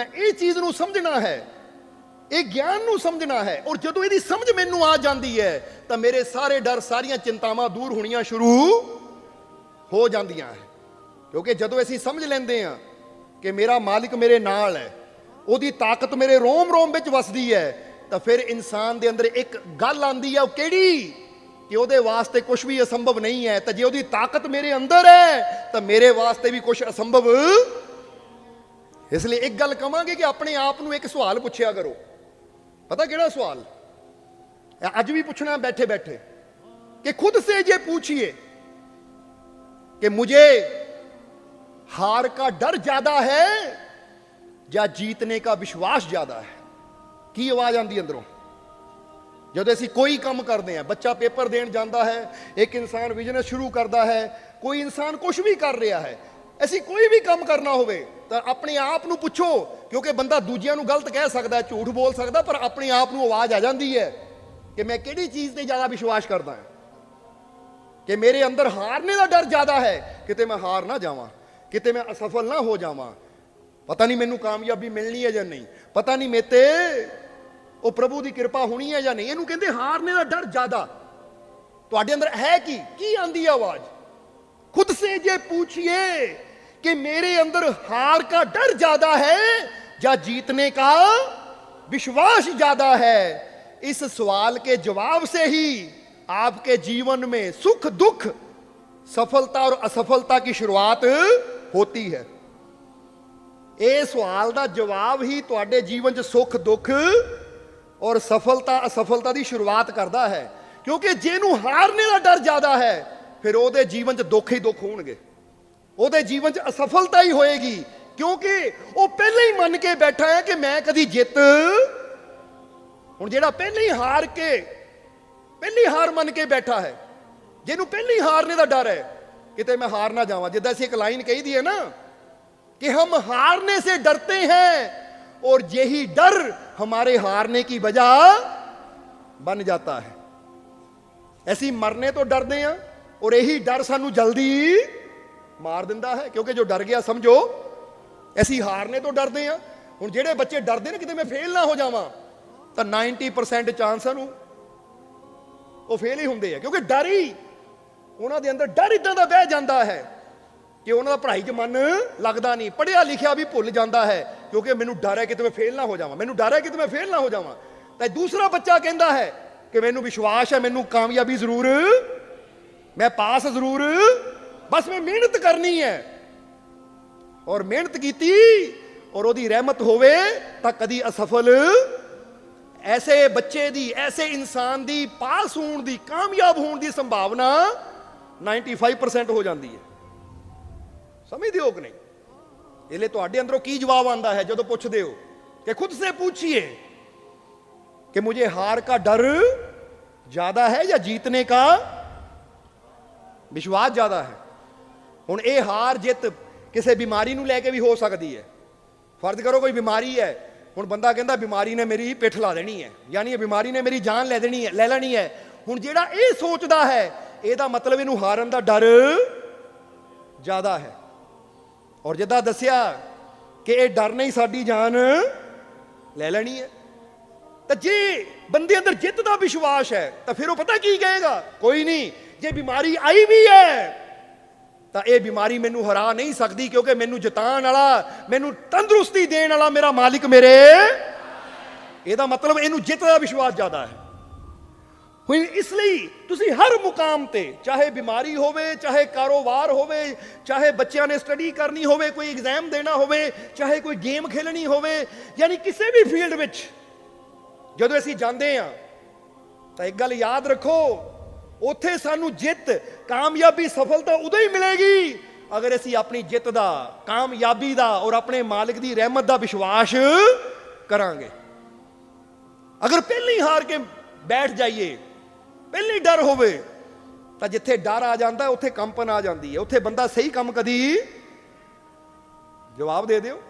ਮੈਂ ਇਹ ਚੀਜ਼ ਨੂੰ ਸਮਝਣਾ ਹੈ, ਇਹ ਗਿਆਨ ਨੂੰ ਸਮਝਣਾ ਹੈ ਔਰ ਜਦੋਂ ਇਹਦੀ ਸਮਝ ਮੈਨੂੰ ਆ ਜਾਂਦੀ ਹੈ, ਤਾਂ ਮੇਰੇ ਸਾਰੇ ਡਰ, ਸਾਰੀਆਂ ਚਿੰਤਾਵਾਂ ਦੂਰ ਹੋਣੀਆਂ ਸ਼ੁਰੂ ਹੋ ਜਾਂਦੀਆਂ ਹੈ। ਕਿਉਂਕਿ ਜਦੋਂ ਅਸੀਂ ਸਮਝ ਲੈਂਦੇ ਹਾਂ ਕਿ ਮੇਰਾ ਮਾਲਿਕ ਮੇਰੇ ਨਾਲ ਹੈ, ਉਹਦੀ ਤਾਕਤ ਮੇਰੇ ਰੋਮ ਰੋਮ ਵਿੱਚ ਵਸਦੀ ਹੈ, ਤਾਂ ਫਿਰ ਇਨਸਾਨ ਦੇ ਅੰਦਰ ਇੱਕ ਗੱਲ ਆਂਦੀ ਹੈ, ਉਹ ਕਿਹੜੀ? ਕਿ ਉਹਦੇ ਵਾਸਤੇ ਕੁਝ ਵੀ ਅਸੰਭਵ ਨਹੀਂ ਹੈ, ਤਾਂ ਜੇ ਉਹਦੀ ਤਾਕਤ ਮੇਰੇ ਅੰਦਰ ਹੈ, ਤਾਂ ਮੇਰੇ ਵਾਸਤੇ ਵੀ ਕੁਝ ਅਸੰਭਵ ਇਸ ਲਈ ਇੱਕ ਗੱਲ ਕਵਾਂਗੇ ਕਿ ਆਪਣੇ ਆਪ ਨੂੰ ਇੱਕ ਸਵਾਲ ਪੁੱਛਿਆ ਕਰੋ पता केड़ा सवाल आज भी पूछना बैठे बैठे कि खुद से ये पूछिए कि मुझे हार का डर ज्यादा है या जीतने का विश्वास ज्यादा है ਕੀ ਆਵਾਜ਼ ਆਂਦੀ ਅੰਦਰੋਂ ਜਦੋਂ ਅਸੀਂ ਕੋਈ ਕੰਮ ਕਰਦੇ ਹਾਂ ਬੱਚਾ ਪੇਪਰ ਦੇਣ ਜਾਂਦਾ ਹੈ ਇੱਕ ਇਨਸਾਨ ਬਿਜ਼ਨਸ ਸ਼ੁਰੂ ਕਰਦਾ ਹੈ ਕੋਈ ਇਨਸਾਨ ਕੁਝ ਵੀ ਕਰ ਰਿਹਾ ਹੈ ਅਸੀਂ ਕੋਈ ਵੀ ਕੰਮ ਕਰਨਾ ਹੋਵੇ, ਤਾਂ ਆਪਣੇ ਆਪ ਨੂੰ ਪੁੱਛੋ, ਕਿਉਂਕਿ ਬੰਦਾ ਦੂਜਿਆਂ ਨੂੰ ਗਲਤ ਕਹਿ ਸਕਦਾ ਝੂਠ ਬੋਲ ਸਕਦਾ, ਪਰ ਆਪਣੇ ਆਪ ਨੂੰ ਆਵਾਜ਼ ਆ ਜਾਂਦੀ ਹੈ ਕਿ ਮੈਂ ਕਿਹੜੀ ਚੀਜ਼ ਤੇ ਜ਼ਿਆਦਾ ਵਿਸ਼ਵਾਸ ਕਰਦਾ ਹਾਂ। ਕਿ ਮੇਰੇ ਅੰਦਰ ਹਾਰਨੇ ਦਾ ਡਰ ਜ਼ਿਆਦਾ ਹੈ, ਕਿਤੇ ਮੈਂ ਹਾਰ ਨਾ ਜਾਵਾਂ, ਕਿਤੇ ਮੈਂ ਅਸਫਲ ਨਾ ਹੋ ਜਾਵਾਂ। ਪਤਾ ਨਹੀਂ ਮੈਨੂੰ ਕਾਮਯਾਬੀ ਮਿਲਣੀ ਹੈ ਜਾਂ ਨਹੀਂ। ਪਤਾ ਨਹੀਂ ਮੇਤੇ ਉਹ ਪ੍ਰਭੂ ਦੀ ਕਿਰਪਾ ਹੋਣੀ ਹੈ ਜਾਂ ਨਹੀਂ। ਇਹਨੂੰ ਕਹਿੰਦੇ ਹਾਰਨੇ ਦਾ ਡਰ ਜ਼ਿਆਦਾ। ਤੁਹਾਡੇ ਅੰਦਰ ਹੈ ਕੀ? ਕੀ ਆਂਦੀ ਆਵਾਜ਼? ਖੁਦ ਸੇ ਜੇ ਪੁੱਛੀਏ कि मेरे अंदर हार का डर ज्यादा है या जीतने का विश्वास ज्यादा है इस सवाल के जवाब से ही आपके जीवन में सुख दुख सफलता और असफलता की शुरुआत होती है ਇਹ ਸਵਾਲ ਦਾ ਜਵਾਬ ਹੀ ਤੁਹਾਡੇ ਜੀਵਨ 'ਚ ਸੁੱਖ ਦੁੱਖ ਔਰ ਸਫਲਤਾ ਅਸਫਲਤਾ ਦੀ ਸ਼ੁਰੂਆਤ ਕਰਦਾ ਹੈ ਕਿਉਂਕਿ ਜਿਹਨੂੰ ਹਾਰਨੇ ਦਾ ਡਰ ਜ਼ਿਆਦਾ ਹੈ ਫਿਰ ਉਹਦੇ ਜੀਵਨ 'ਚ ਦੁੱਖ ਹੀ ਦੁੱਖ ਹੋਣਗੇ ਉਹਦੇ ਜੀਵਨ 'ਚ ਅਸਫਲਤਾ ਹੀ ਹੋਏਗੀ ਕਿਉਂਕਿ ਉਹ ਪਹਿਲਾਂ ਹੀ ਮੰਨ ਕੇ ਬੈਠਾ ਹੈ ਕਿ ਮੈਂ ਕਦੀ ਜਿੱਤ ਹੁਣ ਜਿਹੜਾ ਪਹਿਲਾਂ ਹੀ ਹਾਰ ਕੇ ਪਹਿਲੀ ਹਾਰ ਮੰਨ ਕੇ ਬੈਠਾ ਹੈ ਜਿਹਨੂੰ ਪਹਿਲੀ ਹਾਰਨੇ ਦਾ ਡਰ ਹੈ ਕਿਤੇ ਮੈਂ ਹਾਰ ਨਾ ਜਾਵਾਂ ਜਿੱਦਾਂ ਅਸੀਂ ਇੱਕ ਲਾਈਨ ਕਹੀਦੀ ਹੈ ਨਾ कि हम हारने से डरते हैं और यही डर हमारे हारने की वजह बन जाता है ਅਸੀਂ ਮਰਨੇ ਤੋਂ ਡਰਦੇ ਆ ਔਰ ਇਹੀ ਡਰ ਸਾਨੂੰ ਜਲਦੀ ਮਾਰ ਦਿੰਦਾ ਹੈ, ਕਿਉਂਕਿ ਜੋ ਡਰ ਗਿਆ ਸਮਝੋ। ਅਸੀਂ ਹਾਰਨੇ ਤੋਂ ਡਰਦੇ ਆ ਹੁਣ ਜਿਹੜੇ ਬੱਚੇ ਡਰਦੇ ਨੇ, ਕਿਤੇ ਮੈਂ ਫੇਲ ਨਾ ਹੋ ਜਾਵਾਂ, ਤਾਂ 90% ਚਾਂਸ ਨੂੰ ਉਹ ਫੇਲ ਹੀ ਹੁੰਦੇ ਆ, ਕਿਉਂਕਿ ਡਰ ਹੀ ਉਹਨਾਂ ਦੇ ਅੰਦਰ ਡਰ ਇਦਾਂ ਦਾ ਬਹਿ ਜਾਂਦਾ ਹੈ ਕਿ ਉਹਨਾਂ ਦਾ ਪੜ੍ਹਾਈ 'ਚ ਮਨ ਲੱਗਦਾ ਨਹੀਂ। ਪੜ੍ਹਿਆ ਲਿਖਿਆ ਵੀ ਭੁੱਲ ਜਾਂਦਾ ਹੈ, ਕਿਉਂਕਿ ਮੈਨੂੰ ਡਰ ਹੈ ਕਿਤੇ ਮੈਂ ਫੇਲ ਨਾ ਹੋ ਜਾਵਾਂ। ਮੈਨੂੰ ਡਰ ਹੈ ਕਿਤੇ ਮੈਂ ਫੇਲ ਨਾ ਹੋ ਜਾਵਾਂ। ਤਾਂ ਦੂਸਰਾ ਬੱਚਾ ਕਹਿੰਦਾ ਹੈ ਕਿ ਮੈਨੂੰ ਵਿਸ਼ਵਾਸ ਹੈ, ਮੈਨੂੰ ਕਾਮਯਾਬੀ ਜ਼ਰੂਰ, ਮੈਂ ਪਾਸ ਜ਼ਰੂਰ ਬਸ ਮੈਂ ਮਿਹਨਤ ਕਰਨੀ ਹੈ ਔਰ ਮਿਹਨਤ ਕੀਤੀ ਔਰ ਉਹਦੀ ਰਹਿਮਤ ਹੋਵੇ ਤਾਂ ਕਦੀ ਅਸਫਲ ਐਸੇ ਬੱਚੇ ਦੀ ਐਸੇ ਇਨਸਾਨ ਦੀ ਪਾਸ ਹੋਣ ਦੀ ਕਾਮਯਾਬ ਹੋਣ ਦੀ ਸੰਭਾਵਨਾ 95% ਹੋ ਜਾਂਦੀ ਹੈ ਸਮਝਦੇ ਹੋ ਕਿ ਨਹੀਂ ਇਹ ਲਈ ਤੁਹਾਡੇ ਅੰਦਰੋਂ ਕੀ ਜਵਾਬ ਆਂਦਾ ਹੈ ਜਦੋਂ ਪੁੱਛਦੇ ਹੋ ਕਿ ਖੁਦ ਸੇ पूछिए कि मुझे हार का डर ज्यादा है या जीतने का ਵਿਸ਼ਵਾਸ ਜ਼ਿਆਦਾ ਹੈ ਹੁਣ ਇਹ ਹਾਰ ਜਿੱਤ ਕਿਸੇ ਬਿਮਾਰੀ ਨੂੰ ਲੈ ਕੇ ਵੀ ਹੋ ਸਕਦੀ ਹੈ। ਫਰਜ਼ ਕਰੋ ਕੋਈ ਬਿਮਾਰੀ ਹੈ। ਹੁਣ ਬੰਦਾ ਕਹਿੰਦਾ ਬਿਮਾਰੀ ਨੇ ਮੇਰੀ ਪਿੱਠ ਲਾ ਦੇਣੀ ਹੈ। ਯਾਨੀ ਇਹ ਬਿਮਾਰੀ ਨੇ ਮੇਰੀ ਜਾਨ ਲੈ ਦੇਣੀ ਹੈ, ਲੈ ਲੈਣੀ ਹੈ। ਹੁਣ ਜਿਹੜਾ ਇਹ ਸੋਚਦਾ ਹੈ, ਇਹਦਾ ਮਤਲਬ ਇਹਨੂੰ ਹਾਰਨ ਦਾ ਡਰ ਜ਼ਿਆਦਾ ਹੈ। ਔਰ ਜਿੱਦਾਂ ਦੱਸਿਆ ਕਿ ਇਹ ਡਰ ਨਹੀਂ ਸਾਡੀ ਜਾਨ ਲੈ ਲੈਣੀ ਹੈ, ਤਾਂ ਜੇ ਬੰਦੇ ਅੰਦਰ ਜਿੱਤ ਦਾ ਵਿਸ਼ਵਾਸ ਹੈ, ਤਾਂ ਫਿਰ ਉਹ ਪਤਾ ਕੀ ਕਹੇਗਾ? ਕੋਈ ਨਹੀਂ, ਜੇ ਬਿਮਾਰੀ ਆਈ ਵੀ ਹੈ ਤਾਂ ਇਹ ਬਿਮਾਰੀ ਮੈਨੂੰ ਹਰਾ ਨਹੀਂ ਸਕਦੀ ਕਿਉਂਕਿ ਮੈਨੂੰ ਜਿਤਾਉਣ ਵਾਲਾ, ਮੈਨੂੰ ਤੰਦਰੁਸਤੀ ਦੇਣ ਵਾਲਾ ਮੇਰਾ ਮਾਲਿਕ ਮੇਰੇ। ਇਹਦਾ ਮਤਲਬ ਇਹਨੂੰ ਜਿੱਤ ਦਾ ਵਿਸ਼ਵਾਸ ਜ਼ਿਆਦਾ ਹੈ। ਹੁਣ ਇਸ ਲਈ ਤੁਸੀਂ ਹਰ ਮੁਕਾਮ ਤੇ, ਚਾਹੇ ਬਿਮਾਰੀ ਹੋਵੇ, ਚਾਹੇ ਕਾਰੋਬਾਰ ਹੋਵੇ, ਚਾਹੇ ਬੱਚਿਆਂ ਨੇ ਸਟੱਡੀ ਕਰਨੀ ਹੋਵੇ, ਕੋਈ ਐਗਜ਼ਾਮ ਦੇਣਾ ਹੋਵੇ, ਚਾਹੇ ਕੋਈ ਗੇਮ ਖੇਲਣੀ ਹੋਵੇ, ਯਾਨੀ ਕਿਸੇ ਵੀ ਫੀਲਡ ਵਿੱਚ ਜਦੋਂ ਅਸੀਂ ਜਾਂਦੇ ਹਾਂ, ਤਾਂ ਇੱਕ ਗੱਲ ਯਾਦ ਰੱਖੋ ਉੱਥੇ ਸਾਨੂੰ ਜਿੱਤ, ਕਾਮਯਾਬੀ, ਸਫਲਤਾ ਉਦੋਂ ਹੀ ਮਿਲੇਗੀ। ਅਗਰ ਅਸੀਂ ਆਪਣੀ ਜਿੱਤ ਦਾ, ਕਾਮਯਾਬੀ ਦਾ ਔਰ ਆਪਣੇ ਮਾਲਕ ਦੀ ਰਹਿਮਤ ਦਾ ਵਿਸ਼ਵਾਸ ਕਰਾਂਗੇ। ਅਗਰ ਪਹਿਲੀ ਹਾਰ ਕੇ ਬੈਠ ਜਾਈਏ, ਪਹਿਲੀ ਡਰ ਹੋਵੇ, ਤਾਂ ਜਿੱਥੇ ਡਰ ਆ ਜਾਂਦਾ, ਉੱਥੇ ਕੰਪਨ ਆ ਜਾਂਦੀ ਹੈ। ਉੱਥੇ ਬੰਦਾ ਸਹੀ ਕੰਮ ਕਦੀ ਜਵਾਬ ਦੇ ਦਿਓ।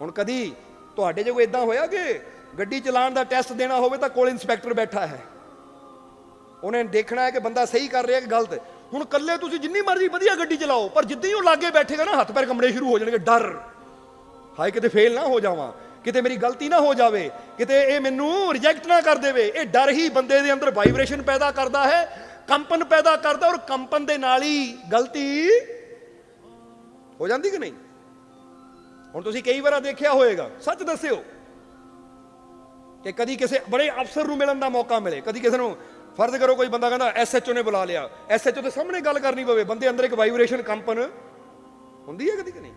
ਹੁਣ ਕਦੀ ਤੁਹਾਡੇ ਜੇ ਕੋਈ ਇਦਾਂ ਹੋਇਆ ਕਿ ਗੱਡੀ ਚਲਾਉਣ ਦਾ ਟੈਸਟ ਦੇਣਾ ਹੋਵੇ ਤਾਂ ਕੋਲ ਇਨਸਪੈਕਟਰ ਬੈਠਾ ਹੈ। ਉਹਨੇ ਦੇਖਣਾ ਹੈ ਕਿ ਬੰਦਾ ਸਹੀ ਕਰ ਰਿਹਾ ਕਿ ਗਲਤ। ਹੁਣ ਕੱਲੇ ਤੁਸੀਂ ਜਿੰਨੀ ਮਰਜ਼ੀ ਵਧੀਆ ਗੱਡੀ ਚਲਾਓ, ਪਰ ਜਿੱਦਾਂ ਹੀ ਉਹ ਲਾਗੇ ਬੈਠੇਗਾ ਨਾ, ਹੱਥ ਪੈਰ ਕੰਬਣੇ ਸ਼ੁਰੂ ਹੋ ਜਾਣਗੇ, ਡਰ। ਹਾਏ, ਕਿਤੇ ਫੇਲ ਨਾ ਹੋ ਜਾਵਾਂ, ਕਿਤੇ ਮੇਰੀ ਗਲਤੀ ਨਾ ਹੋ ਜਾਵੇ, ਕਿਤੇ ਇਹ ਮੈਨੂੰ ਰਿਜੈਕਟ ਨਾ ਕਰ ਦੇਵੇ। ਇਹ ਡਰ ਹੀ ਬੰਦੇ ਦੇ ਅੰਦਰ ਵਾਈਬ੍ਰੇਸ਼ਨ ਪੈਦਾ ਕਰਦਾ ਹੈ, ਕੰਪਨ ਪੈਦਾ ਕਰਦਾ, ਔਰ ਕੰਪਨ ਦੇ ਨਾਲ ਹੀ ਗਲਤੀ ਹੋ ਜਾਂਦੀ ਕਿ ਨਹੀਂ? ਹੁਣ ਤੁਸੀਂ ਕਈ ਵਾਰ ਦੇਖਿਆ ਹੋਵੇਗਾ ਸੱਚ ਦੱਸਿਓ ਕਿ ਕਦੀ ਕਿਸੇ, ਬੜੇ ਅਫਸਰ ਨੂੰ ਮਿਲਣ ਦਾ ਮੌਕਾ ਮਿਲੇ, ਕਦੀ ਕਿਸੇ ਨੂੰ ਫਰਜ਼ ਕਰੋ ਕੋਈ ਬੰਦਾ ਕਹਿੰਦਾ ਐਸਐਚਓ ਨੇ ਬੁਲਾ ਲਿਆ। ਐਸਐਚਓ ਦੇ ਸਾਹਮਣੇ ਗੱਲ ਕਰਨੀ ਪਵੇ। ਬੰਦੇ ਅੰਦਰ ਇੱਕ ਵਾਈਬ੍ਰੇਸ਼ਨ ਕੰਪਨ ਹੁੰਦੀ ਹੈ ਕਦੀ ਕਿ ਨਹੀਂ?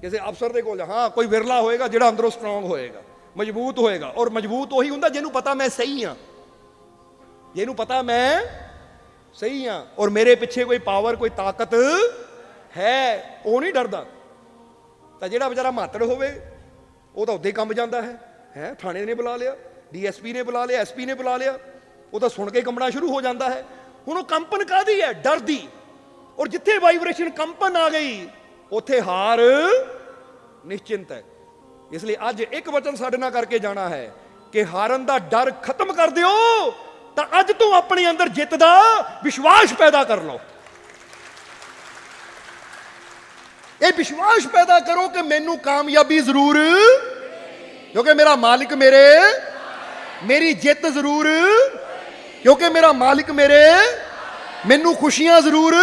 ਕਿਸੇ ਅਫਸਰ ਦੇ ਕੋਲ ਹਾਂ, ਕੋਈ ਵਿਰਲਾ ਹੋਏਗਾ ਜਿਹੜਾ ਅੰਦਰੋਂ ਸਟਰੋਂਗ ਹੋਏਗਾ, ਮਜ਼ਬੂਤ ਹੋਏਗਾ। ਔਰ ਮਜ਼ਬੂਤ ਉਹੀ ਹੁੰਦਾ ਜਿਹਨੂੰ ਪਤਾ ਮੈਂ ਸਹੀ ਹਾਂ। ਜਿਹਨੂੰ ਪਤਾ ਮੈਂ ਸਹੀ ਹਾਂ। ਔਰ ਮੇਰੇ ਪਿੱਛੇ ਕੋਈ ਪਾਵਰ ਕੋਈ ਤਾਕਤ ਹੈ, ਉਹ ਨਹੀਂ ਡਰਦਾ। ਤਾਂ ਜਿਹੜਾ ਵਿਚਾਰਾ ਮਾਤੜ ਹੋਵੇ, ਉਹ ਤਾਂ ਉੱਦੇ ਕੰਬ ਜਾਂਦਾ ਹੈ। ਹੈ, ਥਾਣੇ ਨੇ ਬੁਲਾ ਲਿਆ, ਡੀਐਸਪੀ ਨੇ ਬੁਲਾ ਲਿਆ, ਐਸਪੀ ਨੇ ਬੁਲਾ ਲਿਆ। ਉਹ ਤਾਂ ਸੁਣ ਕੇ ਕੰਬਣਾ ਸ਼ੁਰੂ ਹੋ ਜਾਂਦਾ ਹੈ। ਹੁਣ ਉਹ ਕੰਪਨ ਕਾਦੀ ਹੈ? ਡਰ ਦੀ। ਔਰ ਜਿੱਥੇ ਵਾਈਬ੍ਰੇਸ਼ਨ ਕੰਪਨ ਆ ਗਈ, ਉੱਥੇ ਹਾਰ ਨਿਸ਼ਚਿੰਤ ਹੈ। ਇਸ ਲਈ ਅੱਜ ਇੱਕ ਵਚਨ ਸਾਡੇ ਨਾਲ ਕਰਕੇ ਜਾਣਾ ਹੈ ਕਿ ਹਾਰਨ ਦਾ ਡਰ ਖਤਮ ਕਰ ਦਿਓ, ਤਾਂ ਅੱਜ ਤੋਂ ਆਪਣੇ ਅੰਦਰ ਜਿੱਤ ਦਾ ਵਿਸ਼ਵਾਸ ਪੈਦਾ ਕਰ ਲਓ। ਇਹ ਵਿਸ਼ਵਾਸ ਪੈਦਾ ਕਰੋ ਕਿ ਮੈਨੂੰ ਕਾਮਯਾਬੀ ਜ਼ਰੂਰ ਕਿਉਂਕਿ ਮੇਰਾ ਮਾਲਿਕ ਮੇਰੇ, ਮੇਰੀ ਜਿੱਤ ਜ਼ਰੂਰ ਕਿਉਂਕਿ ਮੇਰਾ ਮਾਲਿਕ ਮੇਰੇ, ਮੈਨੂੰ ਖੁਸ਼ੀਆਂ ਜ਼ਰੂਰ।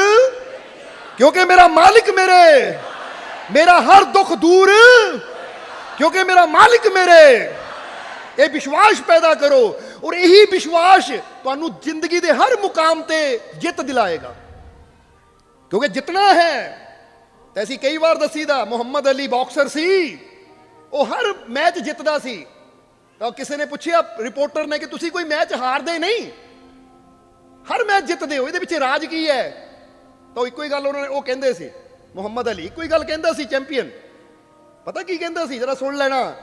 ਕਿਉਂਕਿ ਮੇਰਾ ਮਾਲਿਕ ਮੇਰੇ, ਮੇਰਾ ਹਰ ਦੁੱਖ ਦੂਰ। ਕਿਉਂਕਿ ਮੇਰਾ ਮਾਲਿਕ ਮੇਰੇ, ਇਹ ਵਿਸ਼ਵਾਸ ਪੈਦਾ ਕਰੋ। ਔਰ ਇਹੀ ਵਿਸ਼ਵਾਸ ਤੁਹਾਨੂੰ ਜ਼ਿੰਦਗੀ ਦੇ ਹਰ ਮੁਕਾਮ ਤੇ ਜਿੱਤ ਦਿਲਾਏਗਾ। ਕਿਉਂਕਿ ਜਿੱਤਣਾ ਹੈ, ਤੇ ਅਸੀਂ ਕਈ ਵਾਰ ਦਸੀਦਾ, ਮੁਹੰਮਦ ਅਲੀ ਬਾਕਸਰ ਸੀ, ਉਹ ਹਰ ਮੈਚ ਜਿੱਤਦਾ ਸੀ। ਤਾਂ ਕਿਸੇ ਨੇ ਪੁੱਛਿਆ, ਰਿਪੋਰਟਰ ਨੇ ਕਿ ਤੁਸੀਂ ਕੋਈ ਮੈਚ ਹਾਰਦੇ ਨਹੀਂ? ਹਰ ਮੈਚ ਜਿੱਤਦੇ ਹੋ, ਇਹਦੇ ਵਿੱਚ ਰਾਜ ਕੀ ਹੈ? ਤਾਂ ਇੱਕੋ ਹੀ ਗੱਲ ਉਹਨਾਂ ਨੇ ਉਹ ਕਹਿੰਦੇ ਸੀ, ਮੁਹੰਮਦ ਅਲੀ, ਇੱਕੋ ਹੀ ਗੱਲ ਕਹਿੰਦਾ ਸੀ ਚੈਂਪੀਅਨ। ਪਤਾ ਕੀ ਕਹਿੰਦਾ ਸੀ? ਜਰਾ ਸੁਣ ਲੈਣਾ।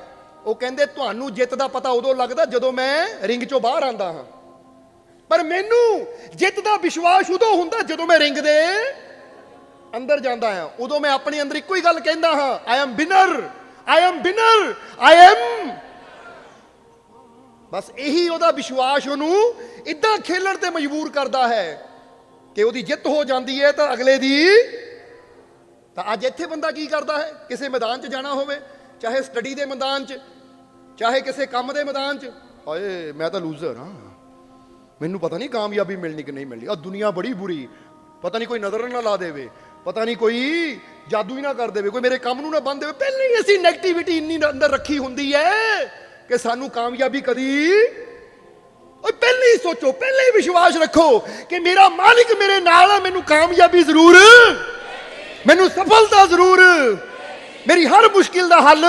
ਉਹ ਕਹਿੰਦੇ, ਤੁਹਾਨੂੰ ਜਿੱਤ ਦਾ ਪਤਾ ਉਦੋਂ ਲੱਗਦਾ ਜਦੋਂ ਮੈਂ ਰਿੰਗ ਚੋਂ ਬਾਹਰ ਆਂਦਾ ਹਾਂ। ਪਰ ਮੈਨੂੰ ਜਿੱਤ ਦਾ ਵਿਸ਼ਵਾਸ ਉਦੋਂ ਹੁੰਦਾ ਜਦੋਂ ਮੈਂ ਰਿੰਗ ਦੇ ਅੰਦਰ ਜਾਂਦਾ ਹਾਂ। ਉਦੋਂ ਮੈਂ ਆਪਣੇ ਅੰਦਰ ਇੱਕੋ ਹੀ ਗੱਲ ਕਹਿੰਦਾ ਹਾਂ I am winner I am winner I am ਬਸ ਇਹੀ ਉਹਦਾ ਵਿਸ਼ਵਾਸ ਉਹਨੂੰ ਇਦਾਂ ਖੇਲਣ ਤੇ ਮਜਬੂਰ ਕਰਦਾ ਹੈ ਕਿ ਉਹਦੀ ਜਿੱਤ ਹੋ ਜਾਂਦੀ ਹੈ ਤਾਂ ਅਗਲੇ ਦੀ ਤਾਂ ਅੱਜ ਇੱਥੇ ਬੰਦਾ ਕੀ ਕਰਦਾ ਹੈ? ਕਿਸੇ ਮੈਦਾਨ 'ਚ ਜਾਣਾ ਹੋਵੇ, ਚਾਹੇ ਸਟੱਡੀ ਦੇ ਮੈਦਾਨ 'ਚ, ਚਾਹੇ ਕਿਸੇ ਕੰਮ ਦੇ ਮੈਦਾਨ 'ਚ। ਹਾਏ, ਮੈਂ ਤਾਂ ਲੂਜ਼ਰ ਹਾਂ। ਮੈਨੂੰ ਪਤਾ ਨਹੀਂ ਕਾਮਯਾਬੀ ਮਿਲਣੀ ਕਿ ਨਹੀਂ ਮਿਲਣੀ। ਆ ਦੁਨੀਆ ਬੜੀ ਬੁਰੀ। ਪਤਾ ਨਹੀਂ ਕੋਈ ਨਜ਼ਰ ਨਾ ਲਾ ਦੇਵੇ। ਪਤਾ ਨਹੀਂ ਕੋਈ ਜਾਦੂ ਹੀ ਨਾ ਕਰ ਦੇਵੇ। ਕੋਈ ਮੇਰੇ ਕੰਮ ਨੂੰ ਨਾ ਬੰਦ ਦੇਵੇ। ਪਹਿਲਾਂ ਹੀ ਅਸੀਂ ਨੈਗੇਟਿਵਿਟੀ ਇੰਨੀ ਅੰਦਰ ਰੱਖੀ ਹੁੰਦੀ ਹੈ। ਕਿ ਸਾਨੂੰ ਕਾਮਯਾਬੀ ਕਦੀ ਓਏ ਪਹਿਲਾਂ ਹੀ ਸੋਚੋ, ਪਹਿਲੇ ਹੀ ਵਿਸ਼ਵਾਸ ਰੱਖੋ ਕਿ ਮੇਰਾ ਮਾਲਿਕ ਮੇਰੇ ਨਾਲ ਹੈ ਮੈਨੂੰ ਕਾਮਯਾਬੀ ਜ਼ਰੂਰ। ਮੈਨੂੰ ਸਫਲਤਾ ਜ਼ਰੂਰ। ਮੇਰੀ ਹਰ ਮੁਸ਼ਕਿਲ ਦਾ ਹੱਲ।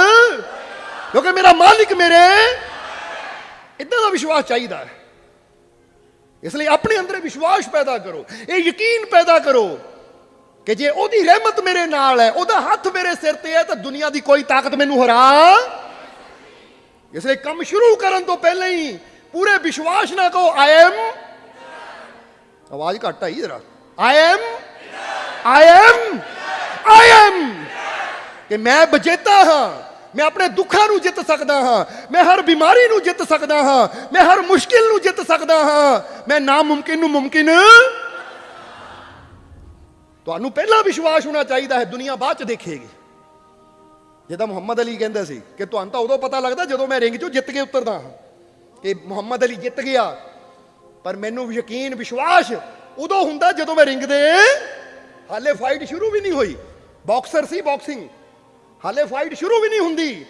ਕਿਉਂਕਿ ਮੇਰਾ ਮਾਲਿਕ ਮੇਰੇ। ਇਦਾਂ ਦਾ ਵਿਸ਼ਵਾਸ ਚਾਹੀਦਾ ਹੈ। ਇਸ ਲਈ ਆਪਣੇ ਅੰਦਰ ਵਿਸ਼ਵਾਸ ਪੈਦਾ ਕਰੋ, ਇਹ ਯਕੀਨ ਪੈਦਾ ਕਰੋ ਕਿ ਜੇ ਉਹਦੀ ਰਹਿਮਤ ਮੇਰੇ ਨਾਲ ਹੈ, ਉਹਦਾ ਹੱਥ ਮੇਰੇ ਸਿਰ ਤੇ ਹੈ, ਤਾਂ ਦੁਨੀਆ ਦੀ ਕੋਈ ਤਾਕਤ ਮੈਨੂੰ ਹਰਾ ਇਸ ਲਈ ਕੰਮ ਸ਼ੁਰੂ ਕਰਨ ਤੋਂ ਪਹਿਲਾਂ ਹੀ ਪੂਰੇ ਵਿਸ਼ਵਾਸ ਨਾਲ ਕਹੋ ਆਈ ਐਮ ਆਵਾਜ਼ ਘੱਟ ਆਈ ਜਰਾ। I am I am I am ਕਿ ਮੈਂ ਵਿਜੇਤਾ ਹਾਂ। ਮੈਂ ਆਪਣੇ ਦੁੱਖਾਂ ਨੂੰ ਜਿੱਤ ਸਕਦਾ ਹਾਂ। ਮੈਂ ਹਰ ਬਿਮਾਰੀ ਨੂੰ ਜਿੱਤ ਸਕਦਾ ਹਾਂ। ਮੈਂ ਹਰ ਮੁਸ਼ਕਿਲ ਨੂੰ ਜਿੱਤ ਸਕਦਾ ਹਾਂ। ਮੈਂ ਨਾ ਮੁਮਕਿਨ ਨੂੰ ਮੁਮਕਿਨ। ਤੁਹਾਨੂੰ ਪਹਿਲਾਂ ਵਿਸ਼ਵਾਸ ਹੋਣਾ ਚਾਹੀਦਾ ਹੈ। ਦੁਨੀਆ ਬਾਅਦ ਚ ਦੇਖੇਗੀ। ਜਿੱਦਾਂ ਮੁਹੰਮਦ ਅਲੀ ਕਹਿੰਦਾ ਸੀ ਕਿ ਤੁਹਾਨੂੰ ਤਾਂ ਉਦੋਂ ਪਤਾ ਲੱਗਦਾ ਜਦੋਂ ਮੈਂ ਰਿੰਗ ਚੋਂ ਜਿੱਤ ਕੇ ਉਤਰਦਾ ਹਾਂ ਕਿ ਮੁਹੰਮਦ ਅਲੀ ਜਿੱਤ ਗਿਆ। ਪਰ ਮੈਨੂੰ ਯਕੀਨ, ਵਿਸ਼ਵਾਸ ਉਦੋਂ ਹੁੰਦਾ ਜਦੋਂ ਮੈਂ ਰਿੰਗ ਦੇ ਹਾਲੇ ਫਾਈਟ ਸ਼ੁਰੂ ਵੀ ਨਹੀਂ ਹੋਈ। ਬਾਕਸਰ ਸੀ ਬਾਕਸਿੰਗ ਹਾਲੇ ਫਾਈਟ ਸ਼ੁਰੂ ਵੀ ਨਹੀਂ ਹੁੰਦੀ।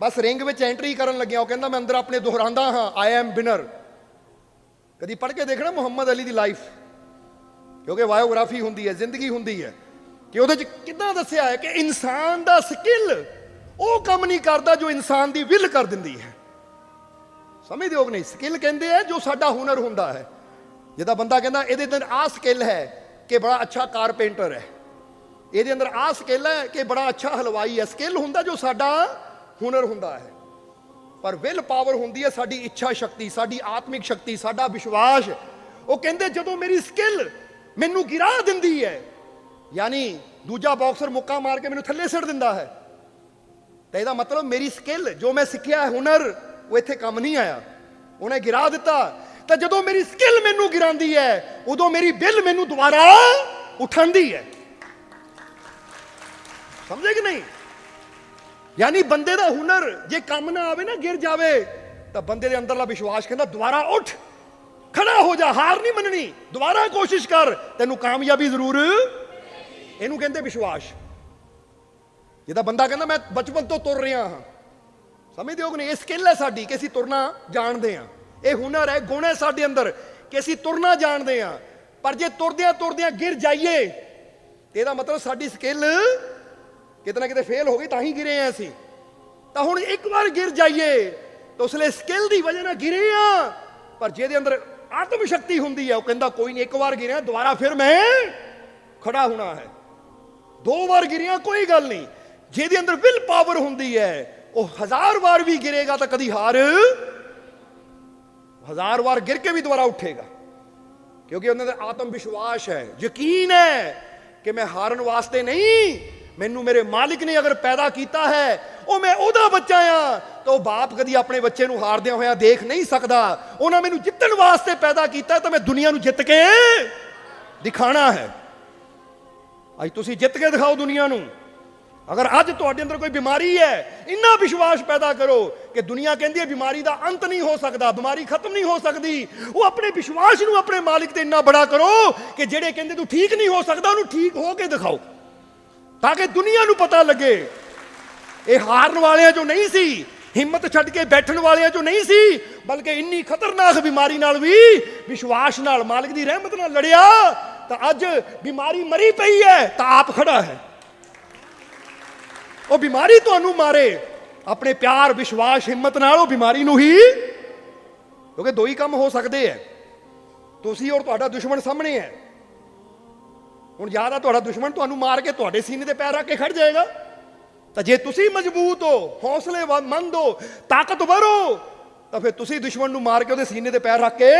ਬਸ ਰਿੰਗ ਵਿੱਚ ਐਂਟਰੀ ਕਰਨ ਲੱਗਿਆ। ਉਹ ਕਹਿੰਦਾ, ਮੈਂ ਅੰਦਰ ਆਪਣੇ ਦੁਹਰਾਉਂਦਾ ਹਾਂ। ਆਈ ਐਮ ਵਿਨਰ ਕਦੀ ਪੜ੍ਹ ਕੇ ਦੇਖਣਾ ਮੁਹੰਮਦ ਅਲੀ ਦੀ ਲਾਈਫ ਕਿਉਂਕਿ ਬਾਇਓਗ੍ਰਾਫੀ ਹੁੰਦੀ ਹੈ, ਜ਼ਿੰਦਗੀ ਹੁੰਦੀ ਹੈ। ਕਿ ਉਹਦੇ ਚ ਕਿੱਦਾਂ ਦੱਸਿਆ ਹੈ ਕਿ ਇਨਸਾਨ ਦਾ ਸਕਿੱਲ, ਉਹ ਕੰਮ ਨਹੀਂ ਕਰਦਾ ਜੋ ਇਨਸਾਨ ਦੀ ਵਿਲ ਕਰ ਦਿੰਦੀ ਹੈ। ਸਮਝਦੇ ਹੋ ਕਿ ਨਹੀਂ? ਸਕਿੱਲ ਕਹਿੰਦੇ ਆ ਜੋ ਸਾਡਾ ਹੁਨਰ ਹੁੰਦਾ ਹੈ। ਜਿਹਦਾ ਬੰਦਾ ਕਹਿੰਦਾ, ਇਹਦੇ ਅੰਦਰ ਆਹ ਸਕਿੱਲ ਹੈ ਕਿ ਬੜਾ ਅੱਛਾ ਕਾਰਪੈਂਟਰ ਹੈ। ਇਹਦੇ ਅੰਦਰ ਆਹ ਸਕਿੱਲ ਹੈ ਕਿ ਬੜਾ ਅੱਛਾ ਹਲਵਾਈ ਹੈ। ਸਕਿੱਲ ਹੁੰਦਾ ਜੋ ਸਾਡਾ ਹੁਨਰ ਹੁੰਦਾ ਹੈ। ਪਰ ਵਿਲ ਪਾਵਰ ਹੁੰਦੀ ਹੈ ਸਾਡੀ ਇੱਛਾ ਸ਼ਕਤੀ, ਸਾਡੀ ਆਤਮਿਕ ਸ਼ਕਤੀ, ਸਾਡਾ ਵਿਸ਼ਵਾਸ। ਉਹ ਕਹਿੰਦੇ, ਜਦੋਂ ਮੇਰੀ ਸਕਿੱਲ ਮੈਨੂੰ ਗਿਰਾ ਦਿੰਦੀ ਹੈ ਯਾਨੀ ਦੂਜਾ ਬਾਕਸਰ ਮੁੱਕਾ ਮਾਰ ਕੇ ਮੈਨੂੰ ਥੱਲੇ ਸਿੱਟ ਦਿੰਦਾ ਹੈ। ਤਾਂ ਇਹਦਾ ਮਤਲਬ ਮੇਰੀ ਸਕਿੱਲ ਜੋ ਮੈਂ ਸਿੱਖਿਆ ਹੈ ਹੁਨਰ, ਉਹ ਇੱਥੇ ਕੰਮ ਨਹੀਂ ਆਇਆ। ਉਹਨੇ ਗਿਰਾ ਦਿੱਤਾ। ਤਾਂ ਜਦੋਂ ਮੇਰੀ ਸਕਿੱਲ ਮੈਨੂੰ ਗਿਰਾਉਂਦੀ ਹੈ, ਉਦੋਂ ਮੇਰੀ ਬਿੱਲ ਮੈਨੂੰ ਦੁਬਾਰਾ ਉਠਾਉਂਦੀ ਹੈ। ਸਮਝੇ ਕਿ ਨਹੀਂ? ਯਾਨੀ ਬੰਦੇ ਦਾ ਹੁਨਰ, ਜੇ ਕੰਮ ਨਾ ਆਵੇ ਨਾ, ਗਿਰ ਜਾਵੇ, ਤਾਂ ਬੰਦੇ ਦੇ ਅੰਦਰਲਾ ਵਿਸ਼ਵਾਸ ਕਹਿੰਦਾ, ਦੁਬਾਰਾ ਉੱਠ। ਖੜਾ ਹੋ ਜਾ, ਹਾਰ ਨਹੀਂ ਮੰਨਣੀ। ਦੁਬਾਰਾ ਕੋਸ਼ਿਸ਼ ਕਰ। ਤੈਨੂੰ ਕਾਮਯਾਬੀ ਜ਼ਰੂਰ ਇਹਨੂੰ ਕਹਿੰਦੇ ਵਿਸ਼ਵਾਸ। ਜਿਹਦਾ ਬੰਦਾ ਕਹਿੰਦਾ, ਮੈਂ ਬਚਪਨ ਤੋਂ ਤੁਰ ਰਿਹਾ ਹਾਂ। ਸਮਝਦੇ ਹੋ ਕਿ ਨਹੀਂ? ਇਹ ਸਕਿੱਲ ਹੈ ਸਾਡੀ ਕਿ ਅਸੀਂ ਤੁਰਨਾ ਜਾਣਦੇ ਹਾਂ। ਇਹ ਹੁਨਰ ਹੈ, ਗੁਣ ਹੈ ਸਾਡੇ ਅੰਦਰ ਕਿ ਅਸੀਂ ਤੁਰਨਾ ਜਾਣਦੇ ਹਾਂ। ਪਰ ਜੇ ਤੁਰਦਿਆਂ ਤੁਰਦਿਆਂ ਗਿਰ ਜਾਈਏ, ਤੇ ਇਹਦਾ ਮਤਲਬ ਸਾਡੀ ਸਕਿੱਲ ਕਿਤੇ ਨਾ ਕਿਤੇ ਫੇਲ ਹੋ ਗਈ, ਤਾਂ ਹੀ ਗਿਰੇ ਆ ਅਸੀਂ। ਤਾਂ ਹੁਣ ਇੱਕ ਵਾਰ ਗਿਰ ਜਾਈਏ, ਤਾਂ ਉਸ ਲਈ ਸਕਿੱਲ ਦੀ ਵਜ੍ਹਾ ਨਾਲ ਗਿਰੇ ਆ ਪਰ ਜਿਹਦੇ ਅੰਦਰ ਆਤਮ ਸ਼ਕਤੀ ਹੁੰਦੀ ਹੈ, ਉਹ ਕਹਿੰਦਾ, ਕੋਈ ਨਹੀਂ, ਇੱਕ ਵਾਰ ਗਿਰਿਆ, ਦੁਬਾਰਾ ਫਿਰ ਮੈਂ ਖੜਾ ਹੋਣਾ ਹੈ। ਦੋ ਵਾਰ ਗਿਰੀਆਂ, ਕੋਈ ਗੱਲ ਨਹੀਂ। ਜਿਹਦੇ ਅੰਦਰ ਵਿਲ ਪਾਵਰ ਹੁੰਦੀ ਹੈ, ਉਹ ਹਜ਼ਾਰ ਵਾਰ ਵੀ ਗਿਰੇਗਾ ਤਾਂ ਕਦੀ ਹਾਰ ਹਜ਼ਾਰ ਵਾਰ ਗਿਰ ਕੇ ਵੀ ਦੁਬਾਰਾ ਉੱਠੇਗਾ। ਕਿਉਂਕਿ ਉਹਨਾਂ ਦਾ ਆਤਮ ਵਿਸ਼ਵਾਸ ਹੈ, ਯਕੀਨ ਹੈ ਕਿ ਮੈਂ ਹਾਰਨ ਵਾਸਤੇ ਨਹੀਂ, ਮੈਨੂੰ ਮੇਰੇ ਮਾਲਿਕ ਨੇ ਅਗਰ ਪੈਦਾ ਕੀਤਾ ਹੈ, ਉਹ ਮੈਂ ਉਹਦਾ ਬੱਚਾ ਆ ਤਾਂ ਉਹ ਬਾਪ ਕਦੀ ਆਪਣੇ ਬੱਚੇ ਨੂੰ ਹਾਰਦਿਆਂ ਹੋਇਆ ਦੇਖ ਨਹੀਂ ਸਕਦਾ। ਉਹਨਾਂ ਮੈਨੂੰ ਜਿੱਤਣ ਵਾਸਤੇ ਪੈਦਾ ਕੀਤਾ ਤਾਂ ਮੈਂ ਦੁਨੀਆ ਨੂੰ ਜਿੱਤ ਕੇ ਦਿਖਾਣਾ ਹੈ। ਅੱਜ ਤੁਸੀਂ ਜਿੱਤ ਕੇ ਦਿਖਾਓ ਦੁਨੀਆ ਨੂੰ। ਅਗਰ ਅੱਜ ਤੁਹਾਡੇ ਅੰਦਰ ਕੋਈ ਬਿਮਾਰੀ ਹੈ, ਇੰਨਾ ਵਿਸ਼ਵਾਸ ਪੈਦਾ ਕਰੋ ਕਿ ਦੁਨੀਆ ਕਹਿੰਦੀ ਹੈ ਬਿਮਾਰੀ ਦਾ ਅੰਤ ਨਹੀਂ ਹੋ ਸਕਦਾ, ਬਿਮਾਰੀ ਖਤਮ ਨਹੀਂ ਹੋ ਸਕਦੀ। ਉਹ ਆਪਣੇ ਵਿਸ਼ਵਾਸ ਨੂੰ ਆਪਣੇ ਮਾਲਿਕ ਤੇ ਇੰਨਾ ਬੜਾ ਕਰੋ ਕਿ ਜਿਹੜੇ ਕਹਿੰਦੇ ਤੂੰ ਠੀਕ ਨਹੀਂ ਹੋ ਸਕਦਾ, ਉਹਨੂੰ ਠੀਕ ਹੋ ਕੇ ਦਿਖਾਓ। ਤਾਂ ਕਿ ਦੁਨੀਆ ਨੂੰ ਪਤਾ ਲੱਗੇ। ਇਹ ਹਾਰਨ ਵਾਲਿਆਂ ਚੋਂ ਨਹੀਂ ਸੀ, ਹਿੰਮਤ ਛੱਡ ਕੇ ਬੈਠਣ ਵਾਲਿਆਂ ਚੋਂ ਨਹੀਂ ਸੀ, ਬਲਕਿ ਇੰਨੀ ਖਤਰਨਾਕ ਬਿਮਾਰੀ ਨਾਲ ਵੀ ਵਿਸ਼ਵਾਸ ਨਾਲ, ਮਾਲਕ ਦੀ ਰਹਿਮਤ ਨਾਲ ਲੜਿਆ। ਤਾਂ ਅੱਜ ਬਿਮਾਰੀ ਮਰੀ ਪਈ ਹੈ, ਤਾਂ ਆਪ ਖੜਾ ਹੈ। ਉਹ ਬਿਮਾਰੀ ਤੁਹਾਨੂੰ ਮਾਰੇ, ਆਪਣੇ ਪਿਆਰ, ਵਿਸ਼ਵਾਸ, ਹਿੰਮਤ ਨਾਲ ਉਹ ਬਿਮਾਰੀ ਨੂੰ ਹੀ ਕਿਉਂਕਿ ਦੋ ਹੀ ਕੰਮ ਹੋ ਸਕਦੇ ਹੈ। ਤੁਸੀਂ ਔਰ ਤੁਹਾਡਾ ਦੁਸ਼ਮਣ ਸਾਹਮਣੇ ਹੈ। ਹੁਣ ਯਾਦ ਆ ਤੁਹਾਡਾ ਦੁਸ਼ਮਣ ਤੁਹਾਨੂੰ ਮਾਰ ਕੇ ਤੁਹਾਡੇ ਸੀਨੇ ਤੇ ਪੈਰ ਰੱਖ ਕੇ ਖੜ ਜਾਏਗਾ। ਤਾਂ ਜੇ ਤੁਸੀਂ ਮਜ਼ਬੂਤ ਹੋ, ਹੌਸਲੇਮੰਦ ਹੋ ਤਾਕਤਵਰ ਹੋ, ਤਾਂ ਫਿਰ ਤੁਸੀਂ ਦੁਸ਼ਮਣ ਨੂੰ ਮਾਰ ਕੇ ਉਹਦੇ ਸੀਨੇ ਤੇ ਪੈਰ ਰੱਖ ਕੇ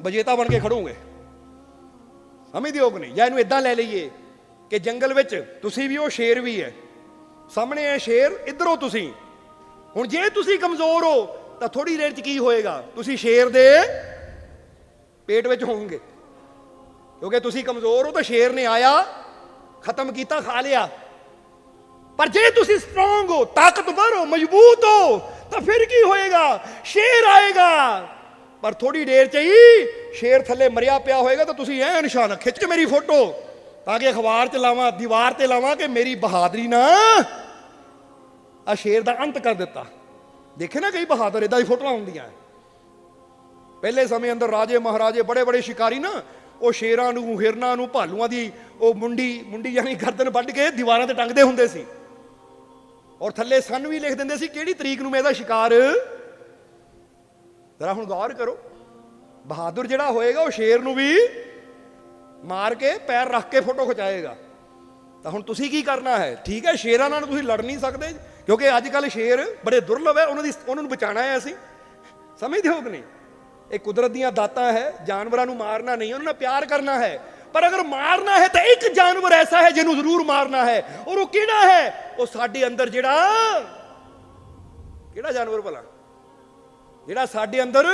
ਵਿਜੇਤਾ ਬਣ ਕੇ ਖੜੋਗੇ। ਸਮਝਦੇ ਹੋ ਕਿ ਨਹੀਂ ਜਾਂ ਇਹਨੂੰ ਇਦਾਂ ਲੈ ਲਈਏ ਕਿ ਜੰਗਲ ਵਿੱਚ ਤੁਸੀਂ ਵੀ, ਉਹ ਸ਼ੇਰ ਵੀ ਹੈ। ਸਾਹਮਣੇ ਹੈ ਸ਼ੇਰ, ਇਧਰੋਂ ਤੁਸੀਂ। ਹੁਣ ਜੇ ਤੁਸੀਂ ਕਮਜ਼ੋਰ ਹੋ, ਤਾਂ ਥੋੜੀ ਦੇਰ ਚ ਕੀ ਹੋਏਗਾ? ਤੁਸੀਂ ਸ਼ੇਰ ਦੇ ਪੇਟ ਵਿੱਚ ਹੋਵੋਗੇ। ਕਿਉਂਕਿ ਤੁਸੀਂ ਕਮਜ਼ੋਰ ਹੋ ਤਾਂ ਸ਼ੇਰ ਨੇ ਆਇਆ, ਖਤਮ ਕੀਤਾ, ਖਾ ਲਿਆ। ਪਰ ਜੇ ਤੁਸੀਂ ਸਟਰੋਂਗ ਹੋ, ਤਾਕਤਵਰ ਹੋ, ਮਜ਼ਬੂਤ ਹੋ, ਤਾਂ ਫਿਰ ਕੀ ਹੋਏਗਾ? ਸ਼ੇਰ ਆਏਗਾ। ਪਰ ਥੋੜੀ ਦੇਰ ਚ ਹੀ ਸ਼ੇਰ ਥੱਲੇ ਮਰਿਆ ਪਿਆ ਹੋਏਗਾ ਤਾਂ ਤੁਸੀਂ ਐ ਨਿਸ਼ਾਨ ਖਿੱਚ ਮੇਰੀ ਫੋਟੋ ਤਾਂ ਕਿ ਅਖਬਾਰ ਚ ਲਾਵਾਂ, ਦੀਵਾਰ ਤੇ ਲਾਵਾਂ ਕਿ ਮੇਰੀ ਬਹਾਦਰੀ ਨਾ ਆ ਸ਼ੇਰ ਦਾ ਅੰਤ ਕਰ ਦਿੱਤਾ। ਦੇਖੇ ਨਾ ਕਈ ਬਹਾਦਰ ਇਦਾਂ ਹੀ ਫੋਟੋਆਂ ਹੁੰਦੀਆਂ ਪਹਿਲੇ ਸਮੇਂ ਅੰਦਰ ਰਾਜੇ ਮਹਾਰਾਜੇ ਬੜੇ ਬੜੇ ਸ਼ਿਕਾਰੀ ਨਾ, ਉਹ ਸ਼ੇਰਾਂ ਨੂੰ, ਹਿਰਨਾਂ ਨੂੰ, ਭਾਲੂਆਂ ਦੀ ਉਹ ਮੁੰਡੀ ਮੁੰਡੀ ਯਾਨੀ ਗਰਦਨ ਵੱਢ ਕੇ ਦੀਵਾਰਾਂ ਤੇ ਟੰਗਦੇ ਹੁੰਦੇ ਸੀ। ਔਰ ਥੱਲੇ ਸਨ ਵੀ ਲਿਖ ਦਿੰਦੇ ਸੀ ਕਿਹੜੀ ਤਰੀਕ ਨੂੰ ਮੈਂ ਇਹਦਾ ਸ਼ਿਕਾਰ ਜ਼ਰਾ ਹੁਣ ਗੌਰ ਕਰੋ। ਬਹਾਦਰ ਜਿਹੜਾ ਹੋਏਗਾ, ਉਹ ਸ਼ੇਰ ਨੂੰ ਵੀ ਮਾਰ ਕੇ ਪੈਰ ਰੱਖ ਕੇ ਫੋਟੋ ਖਿਚਾਏਗਾ। ਤਾਂ ਹੁਣ ਤੁਸੀਂ ਕੀ ਕਰਨਾ ਹੈ? ਠੀਕ ਹੈ, ਸ਼ੇਰਾਂ ਨਾਲ ਤੁਸੀਂ ਲੜ ਨਹੀਂ ਸਕਦੇ, ਕਿਉਂਕਿ ਅੱਜ ਕੱਲ ਸ਼ੇਰ ਬੜੇ ਦੁਰਲਭ ਹੈ, ਉਹਨਾਂ ਦੀ ਉਹਨਾਂ ਨੂੰ ਬਚਾਣਾ ਹੈ ਅਸੀਂ। ਸਮਝਦੇ ਹੋ ਕਿ ਨਹੀਂ? ਇਹ ਕੁਦਰਤ ਦੀਆਂ ਦਾਤਾਂ ਹੈ, ਜਾਨਵਰਾਂ ਨੂੰ ਮਾਰਨਾ ਨਹੀਂ, ਉਹਨਾਂ ਨਾਲ ਪਿਆਰ ਕਰਨਾ ਹੈ। ਪਰ ਅਗਰ ਮਾਰਨਾ ਹੈ ਤਾਂ ਇੱਕ ਜਾਨਵਰ ਐਸਾ ਹੈ ਜਿਹਨੂੰ ਜ਼ਰੂਰ ਮਾਰਨਾ ਹੈ, ਔਰ ਉਹ ਕਿਹੜਾ ਹੈ? ਉਹ ਸਾਡੇ ਅੰਦਰ ਜਿਹੜਾ, ਕਿਹੜਾ ਜਾਨਵਰ ਭਲਾ? ਜਿਹੜਾ ਸਾਡੇ ਅੰਦਰ,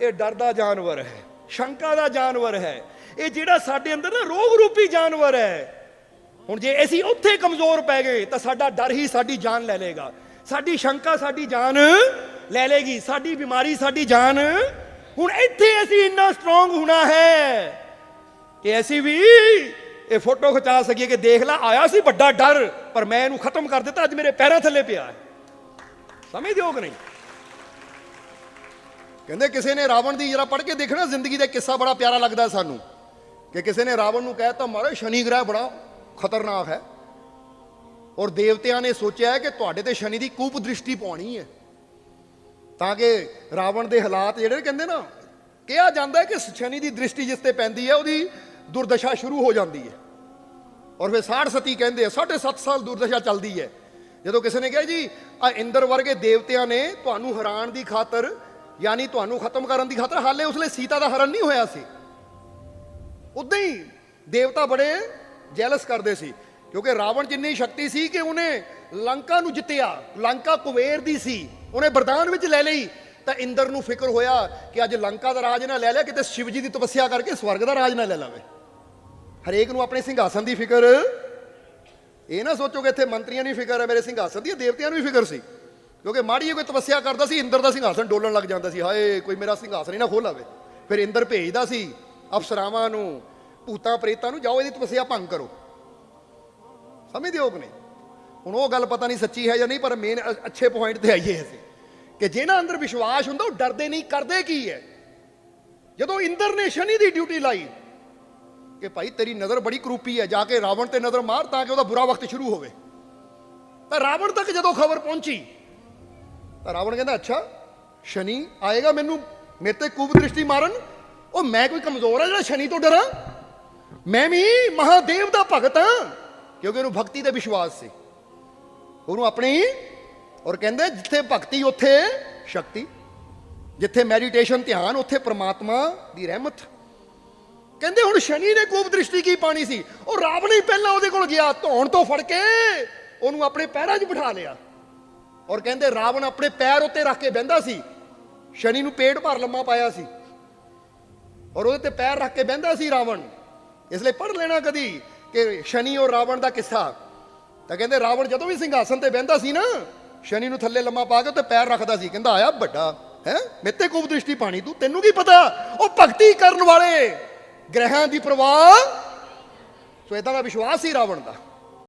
ਇਹ ਡਰ ਦਾ ਜਾਨਵਰ ਹੈ, ਸ਼ੰਕਾ ਦਾ ਜਾਨਵਰ ਹੈ। ਇਹ ਜਿਹੜਾ ਸਾਡੇ ਅੰਦਰ ਨਾ ਰੋਗ ਰੂਪੀ ਜਾਨਵਰ ਹੈ। ਹੁਣ ਜੇ ਅਸੀਂ ਉੱਥੇ ਕਮਜ਼ੋਰ ਪੈ ਗਏ, ਤਾਂ ਸਾਡਾ ਡਰ ਹੀ ਸਾਡੀ ਜਾਨ ਲੈ ਲੇਗਾ ਸਾਡੀ ਸ਼ੰਕਾ ਸਾਡੀ ਜਾਨ ਲੈ ਲੇਗੀ ਸਾਡੀ ਬਿਮਾਰੀ ਸਾਡੀ ਜਾਨ। ਹੁਣ ਇੱਥੇ ਅਸੀਂ ਇੰਨਾ ਸਟਰੋਂਗ ਹੋਣਾ ਹੈ ਕਿ ਅਸੀਂ ਵੀ ਇਹ ਫੋਟੋ ਖਿਚਾ ਸਕੀਏ ਕਿ ਦੇਖ ਲੈ, ਆਇਆ ਸੀ ਵੱਡਾ ਡਰ, ਪਰ ਮੈਂ ਇਹਨੂੰ ਖਤਮ ਕਰ ਦਿੱਤਾ, ਅੱਜ ਮੇਰੇ ਪੈਰਾਂ ਥੱਲੇ ਪਿਆ ਹੈ। ਸਮਝਦੇ ਹੋ ਕਿ ਨਹੀਂ? ਕਹਿੰਦੇ ਕਿਸੇ ਨੇ ਰਾਵਣ ਦੀ ਜਰਾ ਪੜ੍ਹ ਕੇ ਦੇਖਣਾ, ਜ਼ਿੰਦਗੀ ਦਾ ਕਿੱਸਾ ਬੜਾ ਪਿਆਰਾ ਲੱਗਦਾ ਸਾਨੂੰ। ਕਿ ਕਿਸੇ ਨੇ ਰਾਵਣ ਨੂੰ ਕਹਿਤਾ ਮਾਰੇ ਸ਼ਨੀ ਗ੍ਰਹਿ ਬੜਾ ਖਤਰਨਾਕ ਹੈ। ਔਰ ਦੇਵਤਿਆਂ ਨੇ ਸੋਚਿਆ ਕਿ ਤੁਹਾਡੇ ਤੇ ਸ਼ਨੀ ਦੀ ਕੂਪ ਦ੍ਰਿਸ਼ਟੀ ਪਾਉਣੀ ਹੈ। ਤਾਂ ਕਿ ਰਾਵਣ ਦੇ ਹਾਲਾਤ ਜਿਹੜੇ ਕਹਿੰਦੇ ਨਾ, ਕਿਹਾ ਜਾਂਦਾ ਕਿ ਸ਼ਨੀ ਦੀ ਦ੍ਰਿਸ਼ਟੀ ਜਿਸ ਤੇ ਪੈਂਦੀ ਹੈ, ਉਹਦੀ ਦੁਰਦਸ਼ਾ ਸ਼ੁਰੂ ਹੋ ਜਾਂਦੀ ਹੈ। ਔਰ ਫਿਰ 60 ਸਤੀ ਕਹਿੰਦੇ ਆ 7.5 ਸਾਲ ਦੁਰਦਸ਼ਾ ਚੱਲਦੀ ਹੈ। ਜਦੋਂ ਕਿਸੇ ਨੇ ਕਿਹਾ, ਜੀ, ਆ ਇੰਦਰ ਵਰਗੇ ਦੇਵਤਿਆਂ ਨੇ ਤੁਹਾਨੂੰ ਹੈਰਾਨ ਦੀ ਖਾਤਰ ਯਾਨੀ ਤੁਹਾਨੂੰ ਖਤਮ ਕਰਨ ਦੀ ਖਾਤਰ ਹਾਲੇ ਉਸ ਲਈ ਸੀਤਾ ਦਾ ਹਰਨ ਨਹੀਂ ਹੋਇਆ ਸੀ। ਉਦਾਂ ਹੀ ਦੇਵਤਾ ਬੜੇ ਜੈਲਸ ਕਰਦੇ ਸੀ, ਕਿਉਂਕਿ ਰਾਵਣ ਜਿੰਨੀ ਸ਼ਕਤੀ ਸੀ ਕਿ ਉਹਨੇ ਲੰਕਾ ਨੂੰ ਜਿੱਤਿਆ, ਲੰਕਾ ਕੁਵੇਰ ਦੀ ਸੀ, ਉਹਨੇ ਵਰਦਾਨ ਵਿੱਚ ਲੈ ਲਈ, ਤਾਂ ਇੰਦਰ ਨੂੰ ਫਿਕਰ ਹੋਇਆ ਕਿ ਅੱਜ ਲੰਕਾ ਦਾ ਰਾਜ ਨਾ ਲੈ ਲਿਆ, ਕਿਤੇ ਸ਼ਿਵ ਜੀ ਦੀ ਤਪੱਸਿਆ ਕਰਕੇ ਸਵਰਗ ਦਾ ਰਾਜ ਨਾ ਲੈ ਲਵੇ। ਹਰੇਕ ਨੂੰ ਆਪਣੇ ਸਿੰਘਾਸਨ ਦੀ ਫਿਕਰ। ਇਹ ਨਾ ਸੋਚੋ ਕਿ ਇੱਥੇ ਮੰਤਰੀਆਂ ਨੂੰ ਫਿਕਰ ਹੈ, ਮੇਰੇ ਸਿੰਘਾਸਨ ਦੀ ਦੇਵਤਿਆਂ ਨੂੰ ਵੀ ਫਿਕਰ ਸੀ। ਕਿਉਂਕਿ ਮਾੜੀ ਕੋਈ ਤਪੱਸਿਆ ਕਰਦਾ ਸੀ, ਇੰਦਰ ਦਾ ਸਿੰਘਾਸਨ ਡੋਲਣ ਲੱਗ ਜਾਂਦਾ ਸੀ। ਹਾਏ, ਕੋਈ ਮੇਰਾ ਸਿੰਘਾਸਨ ਹੀ ਨਾ ਖੋਹ ਆਵੇ ਫਿਰ ਇੰਦਰ ਭੇਜਦਾ ਸੀ ਅਫਸਰਾਵਾਂ ਨੂੰ, ਭੂਤਾਂ, ਪ੍ਰੇਤਾਂ ਨੂੰ, ਜਾਓ ਇਹਦੀ ਤਪੱਸਿਆ ਭੰਗ ਕਰੋ। ਸਮਝਦੇ ਹੋ ਕਿ ਨਹੀਂ? ਹੁਣ ਉਹ ਗੱਲ ਪਤਾ ਨਹੀਂ ਸੱਚੀ ਹੈ ਜਾਂ ਨਹੀਂ, ਪਰ ਮੇਨ ਅੱਛੇ ਪੁਆਇੰਟ ਤੇ ਆਈਏ ਅਸੀਂ। ਕਿ ਜਿਹਨਾਂ ਅੰਦਰ ਵਿਸ਼ਵਾਸ ਹੁੰਦਾ, ਉਹ ਡਰਦੇ ਨਹੀਂ, ਕਰਦੇ ਕੀ ਹੈ? ਜਦੋਂ ਇੰਦਰ ਨੇ ਸ਼ਨੀ ਦੀ ਡਿਊਟੀ ਲਾਈ, ਕਿ ਭਾਈ ਤੇਰੀ ਨਜ਼ਰ ਬੜੀ ਕਰੂਪੀ ਹੈ, ਜਾ ਕੇ ਰਾਵਣ ਤੇ ਨਜ਼ਰ ਮਾਰ ਤਾਂ ਕਿ ਉਹਦਾ ਬੁਰਾ ਵਕਤ ਸ਼ੁਰੂ ਹੋਵੇ। ਤਾਂ ਰਾਵਣ ਤੱਕ ਜਦੋਂ ਖਬਰ ਪਹੁੰਚੀ ਤਾਂ ਰਾਵਣ ਕਹਿੰਦਾ, ਅੱਛਾ, ਸ਼ਨੀ ਆਏਗਾ ਮੈਨੂੰ, ਮੇਰੇ ਤੇ ਕੂਬ ਦ੍ਰਿਸ਼ਟੀ ਮਾਰਨ? ਉਹ ਮੈਂ ਕੋਈ ਕਮਜ਼ੋਰ ਆ ਜਿਹੜਾ ਸ਼ਨੀ ਤੋਂ ਡਰਾਂ? ਮੈਂ ਵੀ ਮਹਾਦੇਵ ਦਾ ਭਗਤ ਹਾਂ। ਕਿਉਂਕਿ ਉਹਨੂੰ ਭਗਤੀ ਤੇ ਵਿਸ਼ਵਾਸ ਸੀ। ਉਹਨੂੰ ਆਪਣੀ ਔਰ ਕਹਿੰਦੇ, ਜਿੱਥੇ ਭਗਤੀ, ਉੱਥੇ ਸ਼ਕਤੀ। ਜਿੱਥੇ ਮੈਡੀਟੇਸ਼ਨ ਧਿਆਨ, ਉੱਥੇ ਪ੍ਰਮਾਤਮਾ ਦੀ ਰਹਿਮਤ। ਕਹਿੰਦੇ, ਹੁਣ ਸ਼ਨੀ ਨੇ ਕੂਪ ਦ੍ਰਿਸ਼ਟੀ ਕੀ ਪਾਣੀ ਸੀ? ਉਹ ਰਾਵਣ ਹੀ ਪਹਿਲਾਂ ਉਹਦੇ ਕੋਲ ਗਿਆ, ਧੌਣ ਤੋਂ ਫੜ ਕੇ ਉਹਨੂੰ ਆਪਣੇ ਪੈਰਾਂ 'ਚ ਬਿਠਾ ਲਿਆ। ਔਰ ਕਹਿੰਦੇ ਰਾਵਣ ਆਪਣੇ ਪੈਰ ਉੱਤੇ ਰੱਖ ਕੇ ਬਹਿੰਦਾ ਸੀ। ਸ਼ਨੀ ਨੂੰ ਪੇਟ ਭਰ ਲੰਮਾ ਪਾਇਆ ਸੀ। ਔਰ ਉਹਦੇ ਤੇ ਪੈਰ ਰੱਖ ਕੇ ਬਹਿੰਦਾ ਸੀ ਰਾਵਣ। ਇਸ ਲਈ ਪੜ੍ਹ ਲੈਣਾ ਕਦੀ ਕਿ ਸ਼ਨੀ ਔਰ ਰਾਵਣ ਦਾ ਕਿੱਸਾ। ਤਾਂ ਕਹਿੰਦੇ ਰਾਵਣ ਜਦੋਂ ਵੀ ਸਿੰਘਾਸਨ ਤੇ ਬਹਿੰਦਾ ਸੀ ਨਾ, ਸ਼ਨੀ ਨੂੰ ਥੱਲੇ ਲੰਮਾ ਪਾ ਕੇ ਉੱਤੇ ਪੈਰ ਰੱਖਦਾ ਸੀ। ਕਹਿੰਦਾ, ਆਇਆ ਵੱਡਾ, ਹੈ? ਮੇਤੇ ਕੂਪ ਦ੍ਰਿਸ਼ਟੀ ਪਾਣੀ, ਤੂੰ ਤੈਨੂੰ ਕੀ ਪਤਾ? ਉਹ ਭਗਤੀ ਕਰਨ ਵਾਲੇ ਗ੍ਰਹਿਾਂ ਦੀ ਪ੍ਰਵਾਹ? ਸੋ ਇਦਾਂ ਦਾ ਵਿਸ਼ਵਾਸ ਸੀ ਰਾਵਣ ਦਾ।